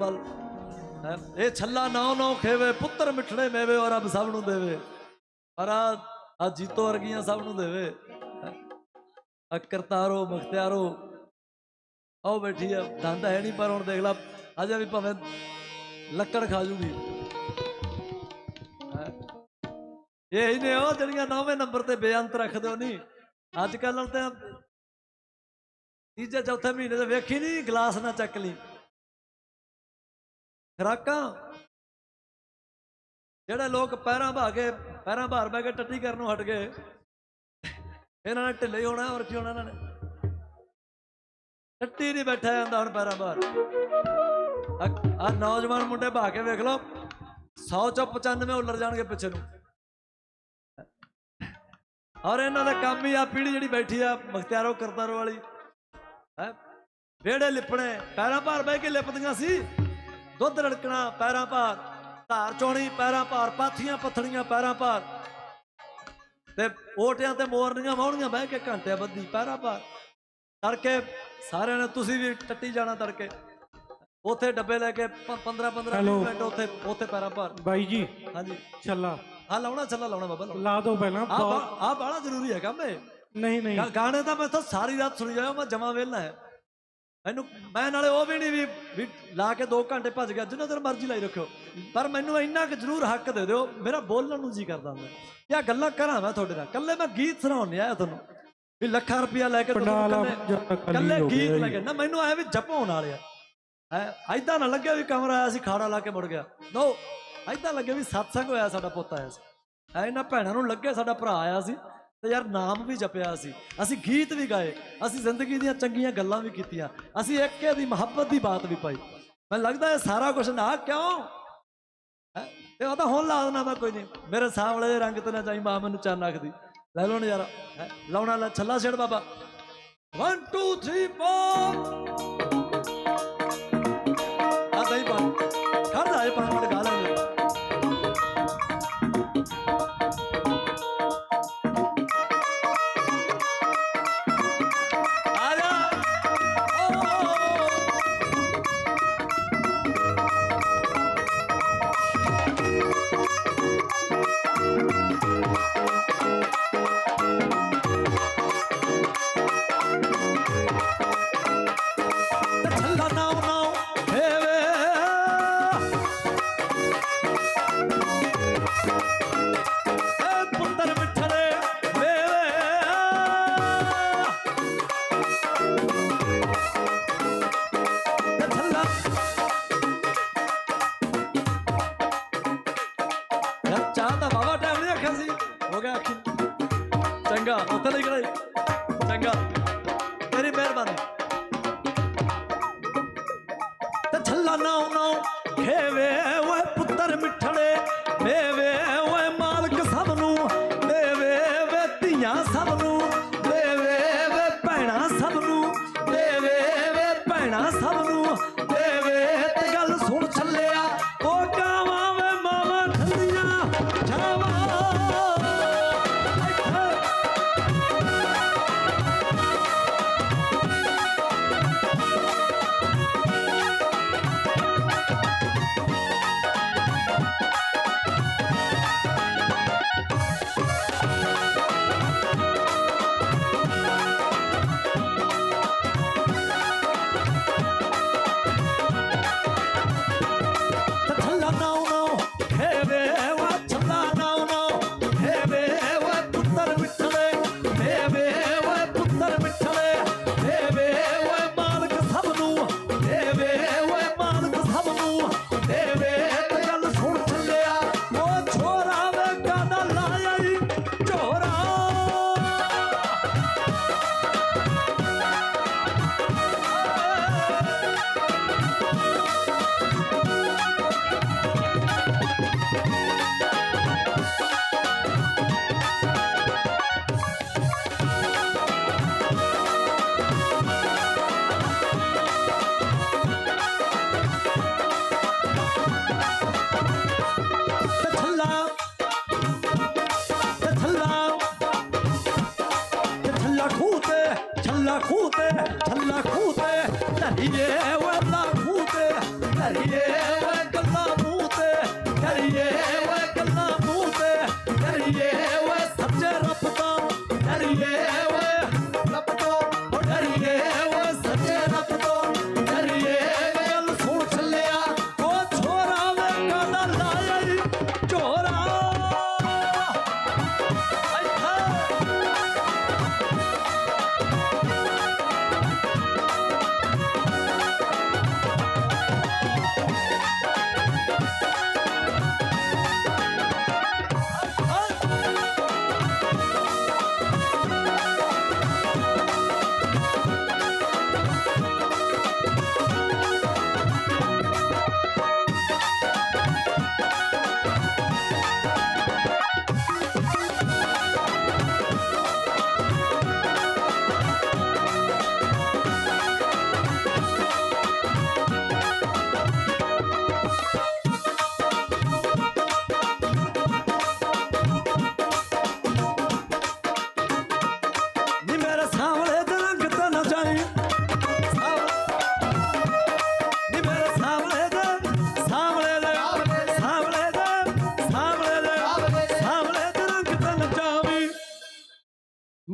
ਵੱਲ। ਇਹ ਛੱਲਾ ਨੌ ਨੌ ਖੇਵੇ, ਪੁੱਤਰ ਮਿੱਠੜੇ ਮੇਵੇ ਔਰ ਰੱਬ ਸਭ ਨੂੰ ਦੇਵੇ। ਪਰ ਆ ਆ ਜੀਤੋ ਵਰਗੀਆਂ ਸਭ ਨੂੰ ਦੇਵੇ। ਆ ਕਰਤਾਰੋ, ਮਖਤਿਆਰੋ। ਆਓ ਬੈਠੀ ਆ, ਦੰਦ ਹੈ ਨਹੀਂ, ਪਰ ਹੁਣ ਦੇਖ ਲਾ, ਅਜੇ ਵੀ ਭਾਵੇਂ ਲੱਕੜ ਖਾ ਜੂਗੀ। ਇਹ ਹੀ ਨੇ ਉਹ ਜਿਹੜੀਆਂ ਨੌਵੇਂ ਨੰਬਰ ਤੇ ਬੇਅੰਤ ਰੱਖਦੇ ਹੋ ਨਹੀਂ ਅੱਜ ਕੱਲ੍ਹ ਤੇ ਤੀਜੇ, ਚੌਥੇ ਮਹੀਨੇ ਤੇ ਵੇਖੀ ਨਹੀਂ ਗਲਾਸ ਨਾ ਚੱਕ ਲਈ। ਖਰਾਕਾਂ। ਜਿਹੜੇ ਲੋਕ ਪੈਰਾਂ ਭਾ ਕੇ ਪੈਰਾਂ ਭਾਰ ਬੈ ਕੇ ਟੱਟੀ ਕਰਨ ਨੂੰ ਹਟ ਗਏ। ਇਹਨਾਂ ਨੇ ਢਿੱਲੇ ਹੀ ਹੋਣਾ ਔਰ ਕੀ ਹੋਣਾ ਇਹਨਾਂ ਨੇ? ਟੱਟੀ ਨਹੀਂ ਬੈਠਾ ਜਾਂਦਾ ਹੁਣ ਪੈਰਾਂ ਭਾਰ। ਆ ਨੌਜਵਾਨ ਮੁੰਡੇ ਭਾ ਕੇ ਵੇਖ ਲਓ। 100 ਚੋਂ 95 ਉੱਲਰ ਜਾਣਗੇ ਪਿੱਛੇ ਨੂੰ। ਔਰ ਇਹਨਾਂ ਦਾ ਕੰਮ ਹੀ ਆ ਪੀੜੀ ਜਿਹੜੀ ਬੈਠੀ ਆ, ਮਖਤਿਆਰੋ ਕਰਤਾਰੋ ਵਾਲੀ। ਹੈ? ਵਿਹੜੇ ਲਿਪਣੇ। ਪੈਰਾਂ ਭਾਰ ਬਹਿ ਕੇ ਲਿਪਦੀਆਂ ਸੀ। ਦੁੱਧ ਰੜਕਣਾ ਪੈਰਾਂ ਭਾਰ ਧਾਰ ਚੋਣੀ ਪੈਰਾਂ ਭਾਰ ਪਾਥੀਆਂ ਪੱਥਣੀਆਂ ਪੈਰਾਂ ਭਾਰ। ਤੇ ਓਟਿਆਂ ਤੇ ਮੋਰਨੀਆਂ ਵਾਉਣੀਆਂ ਬਹਿ ਕੇ ਘੰਟੇ ਬੱਦੀ ਪੈਰਾਂ ਭਾਰ। ਤੜਕੇ ਸਾਰਿਆਂ ਨੇ ਤੁਸੀਂ ਵੀ ਟੱਟੀ ਜਾਣਾ ਤੜਕੇ। ਉੱਥੇ ਡੱਬੇ ਲੈ ਕੇ 15 15 Hello. ਮਿੰਟ ਉੱਥੇ ਉੱਥੇ ਪੈਰਾਂ ਭਾਰ। ਬਾਈ ਜੀ ਹਾਂਜੀ। ਚੱਲਾ ਹਾਂ ਲਾਉਣਾ ਚੱਲਾ ਲਾਉਣਾ ਬਾਬਾ ਲਾ ਦੋ ਪਹਿਲਾਂ ਆ ਆ ਬੜਾ ਜ਼ਰੂਰੀ ਹੈ ਕੰਮ ਇਹ। ਨਹੀਂ ਨਹੀਂ। ਗਾਣੇ ਤਾਂ ਮੈਂ ਤਾਂ ਸਾਰੀ ਰਾਤ ਸੁਣੀ ਜਾਇਆ ਮੈਂ ਜਮਾ ਵੇਲਣਾ ਹੈ। ਮੈਨੂੰ ਮੈਂ ਨਾਲੇ ਉਹ ਵੀ ਨਹੀਂ ਵੀ ਲਾ ਕੇ 2 ਘੰਟੇ ਭੱਜ ਗਿਆ ਜਿੰਨਾ ਚਿਰ ਮਰਜ਼ੀ ਲਾਈ ਰੱਖਿਓ। ਪਰ ਮੈਨੂੰ ਇੰਨਾ ਕਿ ਜ਼ਰੂਰ ਹੱਕ ਦੇ ਦਿਓ ਮੇਰਾ ਬੋਲਣ ਨੂੰ ਜੀ ਕਰਦਾ ਕਿ ਆ ਗੱਲਾਂ ਕਰਾਂ ਮੈਂ ਤੁਹਾਡੇ ਨਾਲ। ਕੱਲੇ ਮੈਂ ਗੀਤ ਸੁਣਾਉਣ ਆਇਆ ਤੁਹਾਨੂੰ। ਵੀ ਲੱਖਾਂ ਰੁਪਇਆ ਲੈ ਕੇ ਕੱਲੇ ਗੀਤ ਲੈ। ਕੇ। ਨਾ ਮੈਨੂੰ ਐ ਵੀ ਜਪਾਉਣ ਵਾਲੇ ਆ। ਐ ਐਦਾਂ ਨਾ ਲੱਗਿਆ ਵੀ ਕਮਰਾ ਆਇਆ ਸੀ ਖਾੜਾ ਲਾ ਕੇ ਮੁੜ ਗਿਆ। ਨੋ ਐਦਾਂ ਲੱਗਿਆ ਵੀ ਸਤਸੰਗ ਹੋਇਆ ਸਾਡਾ ਪੁੱਤ ਆਇਆ ਸੀ। ਐ ਇਹਨਾਂ ਭੈਣਾਂ ਨੂੰ ਲੱਗੇ ਸਾਡਾ ਭਰਾ ਆਇਆ ਸੀ। ਯਾਰ ਨਾਮ ਵੀ ਜਪਿਆ ਸੀ। ਅਸੀਂ ਗੀਤ ਵੀ ਗਾਏ, ਅਸੀਂ ਜ਼ਿੰਦਗੀ ਦੀਆਂ ਚੰਗੀਆਂ ਗੱਲਾਂ ਵੀ ਕੀਤੀਆਂ, ਅਸੀਂ ਇੱਕੇ ਦੀ ਮੁਹੱਬਤ ਦੀ ਬਾਤ ਵੀ ਪਾਈ। ਮੈਨੂੰ ਲੱਗਦਾ ਇਹ ਸਾਰਾ ਕੁਝ ਨਾ, ਕਿਉਂ? ਹੈਂ? ਤੇ ਉਹ ਤਾਂ ਹੁਣ ਲਾ ਦੇਣਾ ਮੈਂ ਕੋਈ ਨਹੀਂ। ਮੇਰੇ ਸਾਹਮਣੇ ਦੇ ਰੰਗ ਤੇ ਨਾ ਜਾਈ, ਮਾਂ ਮੈਨੂੰ ਚੰਨ ਆਖਦੀ। ਲੈ ਲਓ ਨਜ਼ਾਰਾ। ਹੈਂ? ਲਾਉਣਾ ਲੈ, ਛੱਲਾ ਛੇੜ ਬਾਬਾ। 1 2 3 4 ਚੰਗਾ ਉੱਥੇ ਨਹੀਂ ਕਰਾਈ ਚੰਗਾ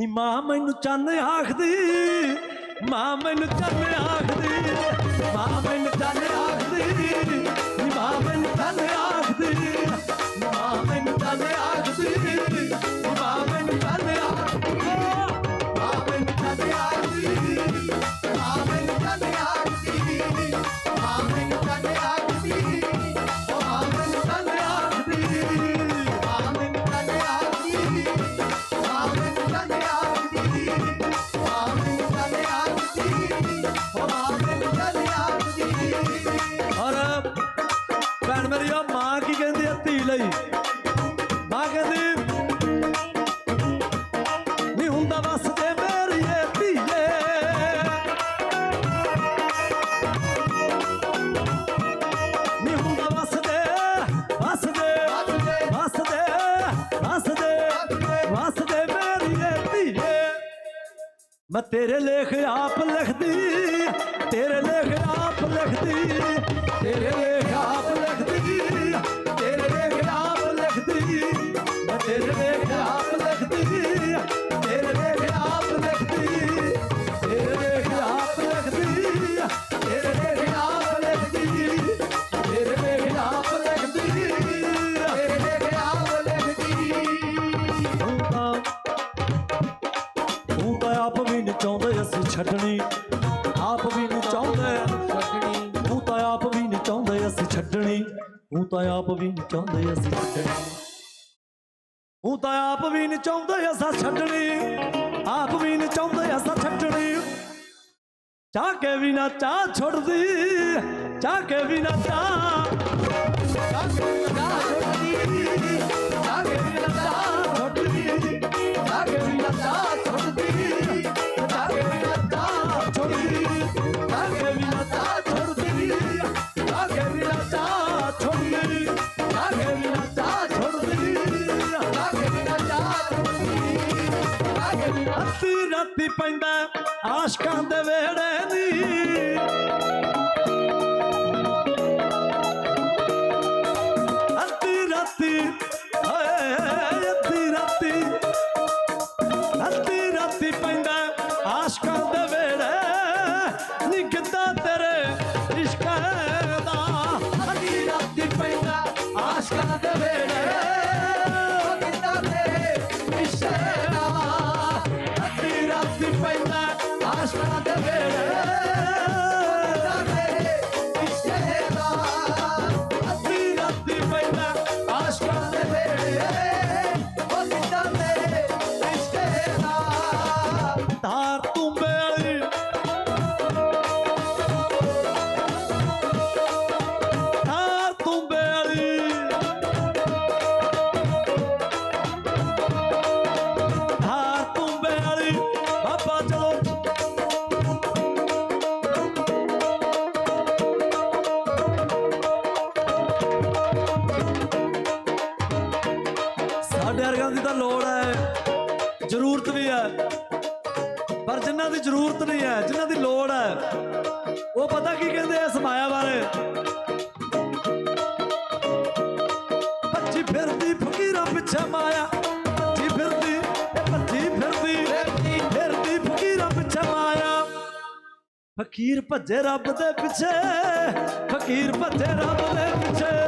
ਨੀ ਮਾਂ ਮੈਨੂੰ ਚੰਨ ਆਖਦੀ ਮਾਂ ਮੈਨੂੰ ਚੰਨ ਆਖਦੀ ਮਾਂ ਮੈਨੂੰ ਚੰਨ ਭੈਣ ਮੇਰੀ ਆ ਮਾਂ ਕੀ ਕਹਿੰਦੀ ਆ ਧੀ ਲਈ? ਮਾਂ ਕਹਿੰਦੀ, ਨਹੀਂ ਹੁੰਦਾ ਬਸ ਜੇ ਮੇਰੀ ਏ ਧੀਏ। ਨਹੀਂ ਹੁੰਦਾ ਬਸ ਦੇ ਬਸ ਦੇ ਬਸ ਦੇ ਬਸ ਦੇ ਬਸ ਦੇ ਮੇਰੀ ਏ ਧੀਏ। ਮੈਂ ਤੇਰੇ ਲੇਖ ਆਪ ਲਿਖਦੀ, ਤੇਰੇ ਲੇਖ ਆਪ ਲਿਖਦੀ, ਤੇਰੇ ਲੇਖ ਆਪ ਛੱਡਣੀ। ਆਪ ਵੀ ਨਹੀਂ ਚਾਹੁੰਦੇ ਛੱਡਣੀ। ਤੂੰ ਤਾਂ ਆਪ ਵੀ ਨਹੀਂ ਚਾਹੁੰਦੇ ਅਸੀਂ ਛੱਡਣੀ। ਤੂੰ ਤਾਂ ਆਪ ਵੀ ਨਹੀਂ ਚਾਹੁੰਦੇ ਅਸੀਂ ਛੱਡਣੀ। ਉਹ ਤਾਂ ਆਪ ਵੀ ਨਹੀਂ ਚਾਹੁੰਦੇ ਅਸਾਂ ਛੱਡਣੀ। ਆਪ ਵੀ ਨਹੀਂ ਚਾਹੁੰਦੇ ਅਸਾਂ ਛੱਡਣੀ। ਚਾਹ ਕੇ ਵੀ ਨਾ ਚਾਹ ਛੱਡਦੀ ਚਾਹ ਕੇ ਵੀ ਨਾ ਚਾਹ ਰਾਤੀ ਰਾਤੀ ਪੈਂਦਾ ਆਸ਼ਕਾਂ ਦੇ ਵੇੜੇ ਦੀ ਸਾਡੇ ਵਰਗਿਆਂ ਦੀ ਤਾਂ ਲੋੜ ਹੈ। ਜ਼ਰੂਰਤ ਵੀ ਹੈ। ਪਰ ਜਿਨ੍ਹਾਂ ਦੀ ਜ਼ਰੂਰਤ ਨਹੀਂ ਹੈ, ਜਿਨ੍ਹਾਂ ਦੀ ਲੋੜ ਹੈ, ਉਹ ਪਤਾ ਕੀ ਕਹਿੰਦੇ ਆ ਸਮਾਇਆ ਬਾਰੇ? ਭੱਜੀ ਫਿਰਦੀ ਫਕੀਰਾਂ ਪਿੱਛੇ ਮਾਇਆ। ਭੱਜੀ ਫਿਰਦੀ ਭੱਜੀ ਫਿਰਦੀ ਭੱਜੀ ਫਿਰਦੀ ਫਕੀਰਾਂ ਪਿੱਛੇ ਮਾਇਆ। ਫਕੀਰ ਭੱਜੇ ਰੱਬ ਦੇ ਪਿੱਛੇ, ਫਕੀਰ ਭੱਜੇ ਰੱਬ ਦੇ ਪਿੱਛੇ।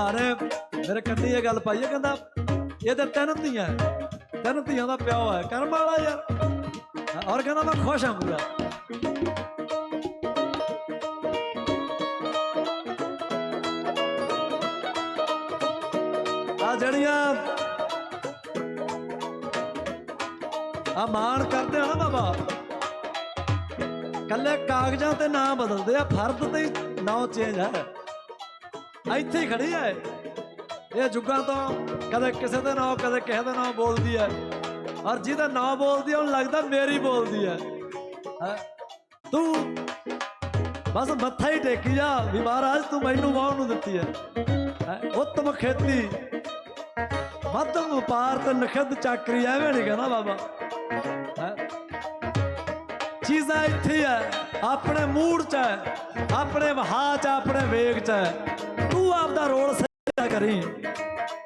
ਭਰਾ ਨੇ ਮੇਰੇ ਕੰਨੀ ਇਹ ਗੱਲ ਪਾਈ ਹੈ, ਕਹਿੰਦਾ, ਇਹ ਤੇ ਤਿੰਨ ਧੀਆਂ ਹੈ। ਤਿੰਨ ਧੀਆਂ ਦਾ ਪਿਓ ਹੈ, ਕਰਮ ਵਾਲਾ ਯਾਰ। ਔਰ ਕਹਿੰਦਾ, ਮੈਂ ਖੁਸ਼ ਹਾਂ ਪੂਰਾ। ਆ ਜਿਹੜੀਆਂ ਆ ਮਾਣ ਕਰਦੇ ਆ ਨਾ ਬਾਬਾ, ਕੱਲੇ ਕਾਗਜ਼ਾਂ ਤੇ ਨਾਂ ਬਦਲਦੇ ਆ ਫਰਦ ਤੇ ਨਾਂ ਚੇਂਜ ਹੈ। ਇੱਥੇ ਹੀ ਖੜੀ ਹੈ ਇਹ ਜੁਗਾਂ ਤੋਂ ਕਦੇ ਕਿਸੇ ਦੇ ਨਾਂ, ਕਦੇ ਕਿਸੇ ਦੇ ਨਾਂ ਬੋਲਦੀ ਹੈ ਔਰ ਜਿਹਦਾ ਨਾਂ ਬੋਲਦੀ ਹੈ ਉਹਨੂੰ ਲੱਗਦਾ ਮੇਰੀ ਬੋਲਦੀ ਹੈ? ਤੂੰ ਬਸ ਮੱਥਾ ਹੀ ਟੇਕੀ ਜਾ ਵੀ ਮਹਾਰਾਜ, ਤੂੰ ਮੈਨੂੰ ਵਾਹ ਨੂੰ ਦਿੱਤੀ ਹੈ ਹੈਂ? ਉੱਤਮ ਖੇਤੀ। ਮੱਧਮ ਵਪਾਰ ਤੇ ਨਖਦ ਚਾਕਰੀ, ਐਵੇਂ ਨਹੀਂ ਕਹਿੰਦਾ ਬਾਬਾ। ਹੈਂ? ਚੀਜ਼ਾਂ ਇੱਥੇ ਹੀ ਹੈ ਆਪਣੇ ਮੂਡ 'ਚ ਹੈ ਆਪਣੇ ਵਹਾ 'ਚ ਆਪਣੇ ਵੇਗ 'ਚ ਹੈ ਰੋਲ ਸਹੀ ਕਰੀ।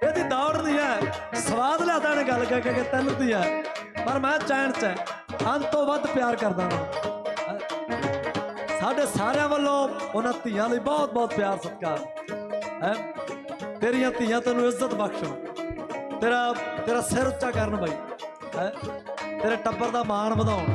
ਇਹਦੀ ਦੌੜ ਨਹੀਂ ਹੈ। ਸਵਾਦ ਲਿਆਦਾ ਨੇ ਗੱਲ ਕਹਿ ਕੇ ਤੈਨੂੰ ਦੀ ਹੈ ਪਰ ਮੈਂ ਚੈਨ 'ਚ ਅੰਤ ਤੋਂ ਵੱਧ ਪਿਆਰ ਕਰਦਾ ਹਾਂ ਸਾਡੇ ਸਾਰਿਆਂ ਵੱਲੋਂ ਉਹਨਾਂ ਧੀਆਂ ਲਈ ਬਹੁਤ ਬਹੁਤ ਪਿਆਰ, ਸਤਿਕਾਰ। ਹੈ? ਤੇਰੀਆਂ ਧੀਆਂ ਤੈਨੂੰ ਇੱਜ਼ਤ ਬਖਸ਼ਣ। ਤੇਰਾ ਤੇਰਾ ਸਿਰ ਉੱਚਾ ਕਰਨ ਬਾਈ। ਹੈ? ਤੇਰੇ ਟੱਬਰ ਦਾ ਮਾਣ ਵਧਾਉਣ।